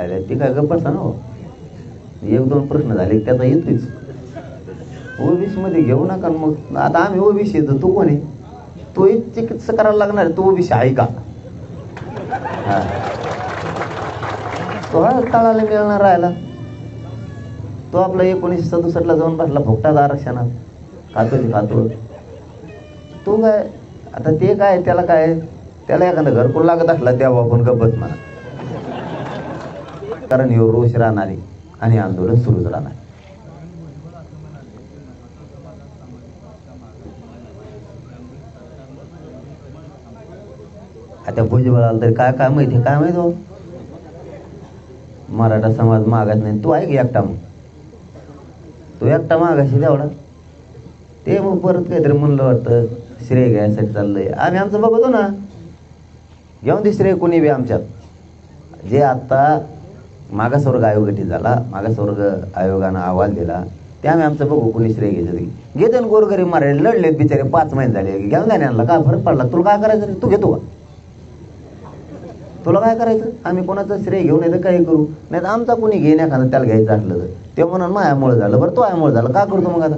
अरे ते काय गप्पा ना हो. एक दोन प्रश्न झाले त्याचा येतोच ओबीसी मध्ये घेऊ नका न मग. आता आम्ही ओबीसी येतो तू कोण आहे? तो एक चिकित्सा करायला लागणार आहे. तो ओबीसी आहे का? हा. तो हा तळाला मिळणार राहिला तो आपला एकोणीसशे सदुसष्टला जाऊन बसला फुकटात आरक्षणात. खातो खातो तो काय आता ते काय त्याला काय त्याला एखादं घरकुल लागत असला तेव्हा आपण गप्पच म्हणा. कारण हे रोष राहणारे आणि आंदोलन सुरूच राहणार. आता भुजबळ आला तरी काय काय माहिती काय माहीत हो? मराठा समाज मागास नाही. तू ऐक एकटा मग. तू एकटा मागाशी तेवढा. ते मग परत काहीतरी म्हणलं वाटतं श्रेय घ्यायसाठी चाललंय. आम्ही आमचं बघतो ना. घेऊन दे श्रेय कोणी बी आमच्यात. जे आता मागासवर्ग आयोग गठीत झाला मागासवर्ग आयोगानं अहवाल दिला. त्यामुळे आम्ही आमचं बघू कोणी श्रेय घ्यायचं ते. घेते गोरगरीब मारायला लढलेत बिचारे पाच महिने झाले. घेऊन द्या आणला काय फरक पडला? तुला काय करायचं तू घेतो का? तुला काय करायचं? आम्ही कोणाचं श्रेय घेऊन येतं काही करू? नाही तर आमचा कोणी घेण्या खाणं त्याला घ्यायचं असलं तर. ते म्हणून मायामुळे झालं बरं तो आयामुळे झालं. का करतो मग आता?